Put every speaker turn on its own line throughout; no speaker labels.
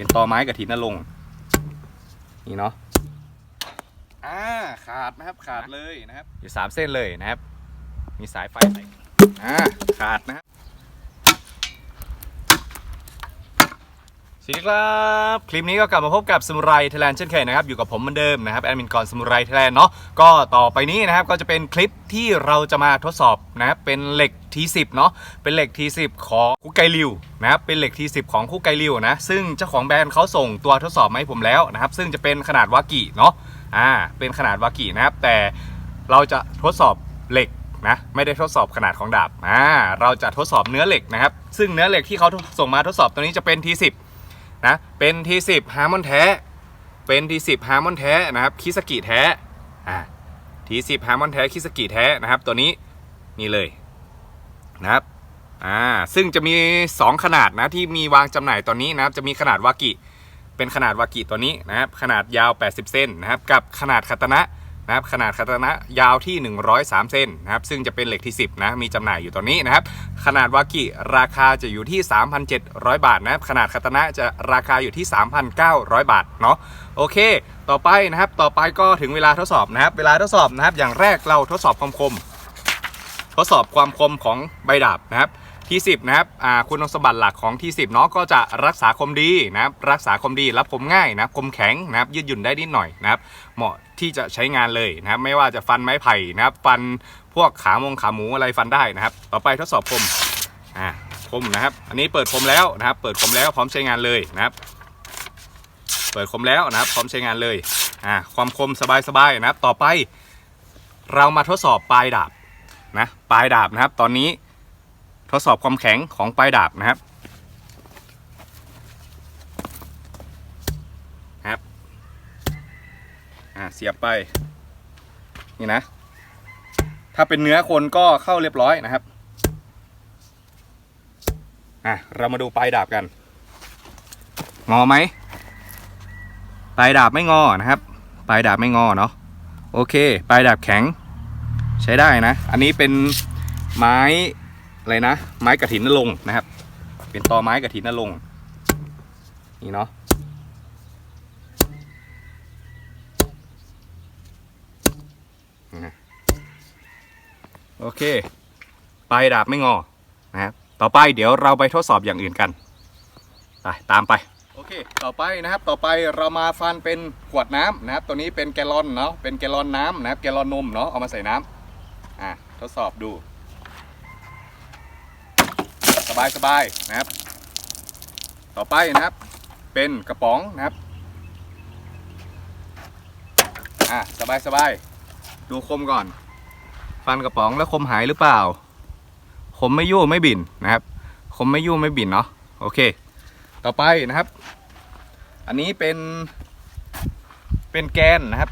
เป็นตอไม้กระถินนรงค์นี่เนาะอ่าขาดนะครับขาดเลยนะครับ อยู่สามเส้นเลยนะครับ มีสายไฟใส่อ่าขาดนะครับ สวัสดีครับ คลิปนี้ก็กลับมาพบกับสมุไรไทยแลนด์เช่นเคยนะครับ อยู่กับผมเหมือนเดิมนะครับแอดมินกรสมุไรไทยแลนด์เนาะก็ต่อไปนี้นะครับก็จะเป็นคลิปที่เราจะมาทดสอบนะครับเป็นเหล็ก T10 เนาะเป็นเหล็ก T10 ของคู่ไกลิวนะครับเป็นเหล็ก T10 ของคู่ไกลิวนะซึ่งเจ้าของแบรนด์เขาส่งตัวทดสอบมาให้ผมแล้วนะครับซึ่งจะเป็นขนาดวากิเนาะอ่าเป็นขนาดวากินะครับแต่เราจะทดสอบเหล็กนะไม่ได้ทดสอบขนาดของดาบอ่าเราจะทดสอบเนื้อเหล็กนะครับซึ่งเนื้อเหล็กที่เขาส่งมาทดสอบตัวนี้จะเป็น T10 นะเป็น T10 ฮาร์มอนแท้ เป็น T10 ฮาร์มอนแท้นะครับคิสกิแท้อ่า T10 ฮาร์มอนแท้คิสกิแท้นะครับตัวนี้นี่เลยนะครับอ่าซึ่งจะมี 2 ขนาดนะที่มีวางจำหน่ายตอนนี้นะครับจะมีขนาดวากิเป็นขนาดวากิตัวนี้นะครับขนาดยาว 80เส้นนะครับกับขนาดคาตนะ นะครับขนาดคาตานะยาวที่ 103เส้นนะครับซึ่งจะเป็นเหล็กที่ 10นะมีจำหน่ายอยู่ตอนนี้นะครับขนาดวากิราคาจะอยู่ที่ 3,700 บาทนะครับขนาดคาตานะจะราคาอยู่ที่ 3,900 บาทเนาะโอเค ต่อไปนะครับต่อไปก็ถึงเวลาทดสอบนะครับเวลาทดสอบนะครับ อย่างแรกเราทดสอบความคม ทดสอบความคมของใบดาบนะครับที่ 10 นะครับ อ่า คุณสมบัติหลักของที่ 10 เนาะ ก็จะรักษาคมดีนะครับ รักษาคมดี รับคมง่ายนะครับคมแข็งนะครับ ยืดหยุ่นได้นิดหน่อยนะครับ เหมาะ ที่จะใช้งานเลยนะครับไม่ว่าจะฟันไม้ไผ่นะครับ ฟันพวกขามงขาหมูอะไรฟันได้นะครับ ต่อไปทดสอบคมอ่าคมนะครับ อันนี้เปิดคมแล้วนะครับ เปิดคมแล้วพร้อมใช้งานเลยนะครับ เปิดคมแล้วนะครับ พร้อมใช้งานเลยอ่าความคมสบายๆนะครับ ต่อไป เรามาทดสอบปลายดาบนะปลายดาบนะครับ ตอนนี้ทดสอบความแข็งของปลายดาบนะครับนะครับ อ่าเสียบไป นี่นะ ถ้าเป็นเนื้อคนก็เข้าเรียบร้อยนะครับ อะเรามาดูปลายดาบกัน งอไหมปลายดาบไม่งอนะครับ ปลายดาบไม่งอเนาะ โอเค ปลายดาบแข็ง ใช้ได้นะ อันนี้เป็นไม้อะไรนะ ไม้กระถินนรงนะครับ เป็นตอไม้กระถินนรงนี่เนาะ โอเค ปลายดาบไม่งอนะครับต่อไปเดี๋ยวเราไปทดสอบอย่างอื่นกันไปตามไปโอเค ต่อไปนะครับต่อไปเรามาฟันเป็นขวดน้ำนะครับ ตัวนี้เป็นแกลลอนเนาะเป็นแกลลอนน้ำนะครับแกลลอนนมเนาะเอามาใส่น้ำอะทดสอบดู สบายสบายๆนะครับ ต่อไปนะครับ เป็นกระป๋องนะครับอะสบายสบายๆดูคมก่อน ฟันกระป๋องแล้วคมหายหรือเปล่า คมไม่ยุ่ไม่บินนะครับ คมไม่ยุ่ไม่บินเนาะโอเค ต่อไปนะครับ อันนี้เป็น เป็นแกนนะครับ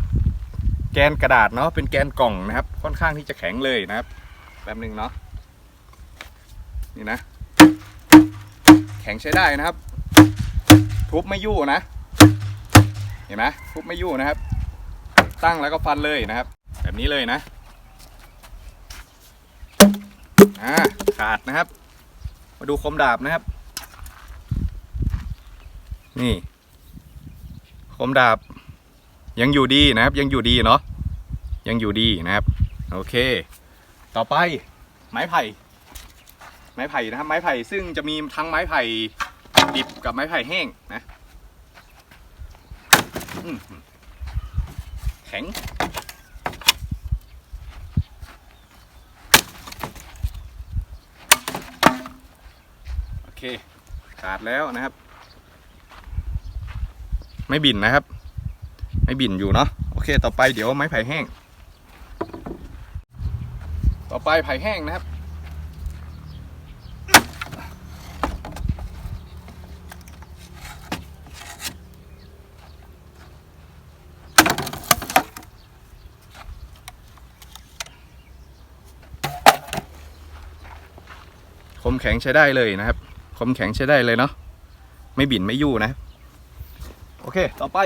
แกนกระดาษเนาะเป็นแกนกล่องนะครับ ค่อนข้างที่จะแข็งเลยนะครับแป๊บหนึ่งเนาะนี่นะ แข็งใช้ได้นะครับ ทุบไม่ยู่นะเห็นไหมทุบไม่ยู่นะครับ ตั้งแล้วก็ฟันเลยนะครับ แบบนี้เลยนะ อ่าขาดนะครับ มาดูคมดาบนะครับ นี่ คมดาบ ยังอยู่ดีนะครับ ยังอยู่ดีเนาะยังอยู่ดีนะครับ โอเค ต่อไปไม้ไผ่ ไม้ไผ่นะครับ ไม้ไผ่ซึ่งจะมีทั้งไม้ไผ่ดิบกับไม้ไผ่แห้งนะแข็ง เค ขาดแล้วนะครับ ไม่บินนะครับ ไม่บินอยู่เนาะโอเค ต่อไปเดี๋ยวไม้ไผ่แห้ง ต่อไปไผ่แห้งนะครับคมแข็งใช้ได้เลยนะครับ คมแข็งใช้ได้เลยเนาะไม่บินไม่ยู่นะ โอเค ต่อไป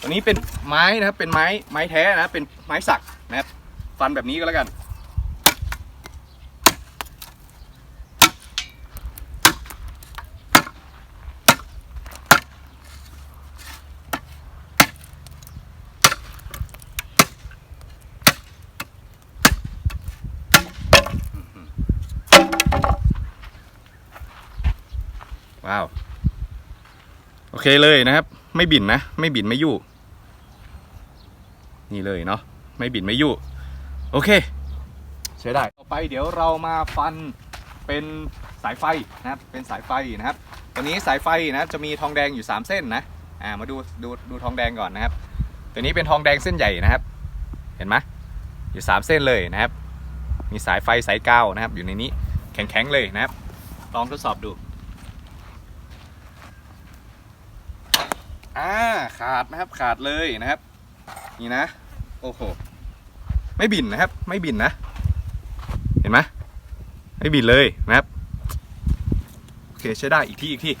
ตัวนี้เป็นไม้นะครับเป็นไม้ไม้แท้นะเป็นไม้สักนะครับฟันแบบนี้ก็แล้วกัน ว้าว โอเคเลยนะครับ ไม่บินนะ ไม่บินไม่ยู่ นี่เลยเนาะ ไม่บินไม่ยู่ โอเค ใช้ได้ ต่อไปเดี๋ยวเรามาฟันเป็นสายไฟนะครับ เป็นสายไฟนะครับ ตัวนี้สายไฟนะจะมีทองแดงอยู่ 3 เส้นนะ อ่า มาดูดูดูทองแดงก่อนนะครับ ตัวนี้เป็นทองแดงเส้นใหญ่นะครับ เห็นไหมอยู่ 3 เส้นเลยนะครับ มีสายไฟสายกาวนะครับ อยู่ในนี้แข็งๆเลยนะครับ ลองทดสอบดู อ่าขาดนะครับขาดเลยนะครับ นี่นะโอ้โหไม่บินนะครับ ไม่บินนะ เห็นไหมไม่บินเลยนะครับโอเคใช้ได้อีกที่อีกที่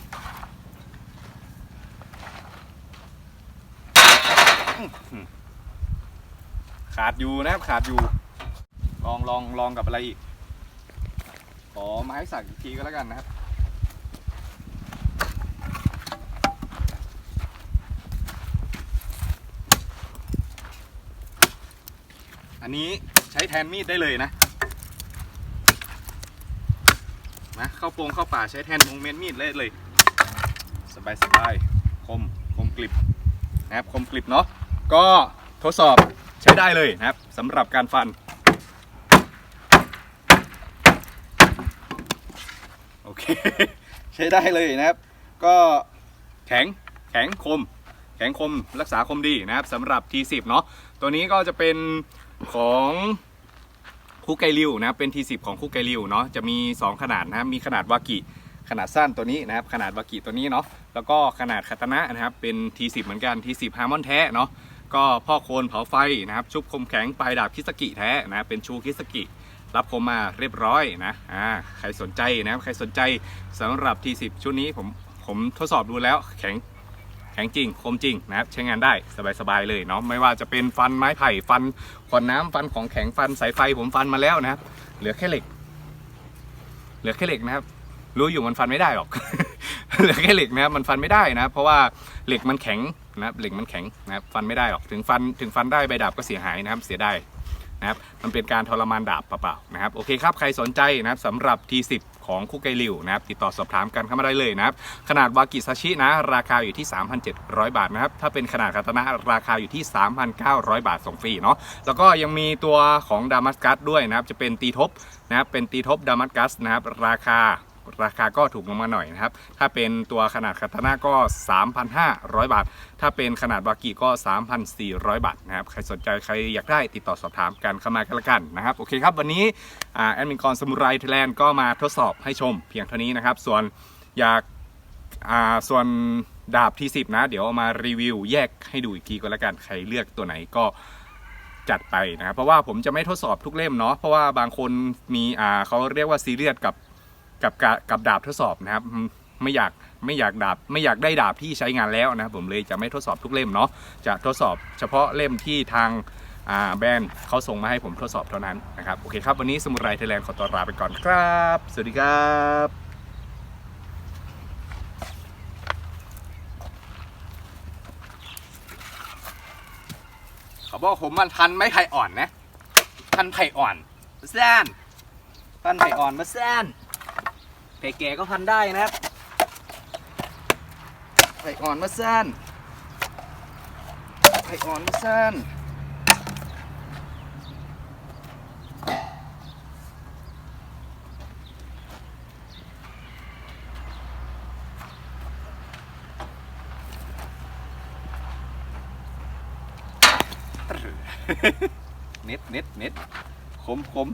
ขาดอยู่นะครับขาดอยู่ ลองลองลองกับอะไรอีกขอไม้สักอีกทีก็แล้วกันนะครับ อันนี้ใช้แทนมีดได้เลยนะนะเข้าโปงเข้าป่าใช้แทนวงเมนมีดเลย สบายสบายคมคมกลิบนะครับคมกลิบเนาะก็ทดสอบใช้ได้เลยนะครับสำหรับการฟัน โอเค ใช้ได้เลยนะครับ ก็แข็งแข็งคม แข็งคมรักษาคมดีนะครับสำหรับ T10 เนาะตัวนี้ก็จะเป็น ของคุกไกริวนะเป็น T10 ของคุกไกริวเนาะจะมี 2 ขนาดนะครับมีขนาดวากิขนาดสั้นตัวนี้นะครับขนาดวากิตัวนี้เนาะแล้วก็ขนาดคาตานะนะครับเป็น T10 เหมือนกัน T10 ฮาร์มอนแท้เนาะก็พ่อโคนเผาไฟนะครับชุบคมแข็งปลายดาบคิสกิแท้นะเป็นชูคิสกิรับคมมาเรียบร้อยนะอ่าใครสนใจนะครับใครสนใจสำหรับ T10 ชุดนี้ผมผมทดสอบดูแล้วแข็ง ข็งจริง คมจริงนะครับใช้งานได้สบายๆเลยเนาะไม่ว่าจะเป็นฟันไม้ไผ่ฟันขวดน้ำฟันของแข็งฟันสายไฟผมฟันมาแล้วนะครับ เหลือแค่เหล็ก เหลือแค่เหล็กนะครับ รู้อยู่มันฟันไม่ได้หรอกเหลือแค่เหล็กนะครับมันฟันไม่ได้นะเพราะว่าเหล็กมันแข็งนะครับเหล็กมันแข็งนะครับฟันไม่ได้หรอกถึงฟันถึงฟันได้ใบดาบก็เสียหายนะครับเสียได้ นะครับมันเป็นการทรมานดาบเปล่าๆนะครับโอเคครับใครสนใจนะครับสำหรับ T10 ของคุกไกลิวนะครับติดต่อสอบถามกันเข้ามาได้เลยนะครับขนาดวากิซาชินะราคาอยู่ที่ 3,700 บาทนะครับถ้าเป็นขนาดคาตานะราคาอยู่ที่ 3,900 บาทส่งฟรีเนาะแล้วก็ยังมีตัวของดามัสกัสด้วยนะครับจะเป็นตีทบนะครับเป็นตีทบดามัสกัสนะครับราคา ราคาก็ถูกลงมาหน่อยนะครับ ถ้าเป็นตัวขนาดคาตานะก็ 3,500 บาท ถ้าเป็นขนาดวากิก็ 3,400 บาทนะครับ ใครสนใจใครอยากได้ติดต่อสอบถามกันเข้ามากันละกันนะครับ โอเคครับ วันนี้แอดมินกรสมุไรไทยแลนด์ก็มาทดสอบให้ชมเพียงเท่านี้นะครับ ส่วนอยากาส่วนดาบที่10นะ เดี๋ยวเอามารีวิวแยกให้ดูอีกทีก็แล้วกัน ใครเลือกตัวไหนก็จัดไปนะครับเพราะว่าผมจะไม่ทดสอบทุกเล่มเนาะเพราะว่าบางคนมีอ่าเขาเรียกว่าซีเรียสกับ กับกับดาบทดสอบนะครับไม่อยากไม่อยากดาบไม่อยากได้ดาบที่ใช้งานแล้วนะครับผมเลยจะไม่ทดสอบทุกเล่มเนาะจะทดสอบเฉพาะเล่มที่ทางแบรนด์เขาส่งมาให้ผมทดสอบเท่านั้นนะครับโอเคครับวันนี้สมุไรไทยแลนด์ขอตัวลาไปก่อนครับ สวัสดีครับขาบอกผมมันพันไม้ไผ่อ่อนนะ พันไผ่อ่อนมาแซนพันไผ่อ่อนมาแซน ไผ่แก่ก็พันได้นะครับไผ่อ่อนมาแซนไผ่อ่อนมาแซนเน็ตเน็ตเน็ตคมคม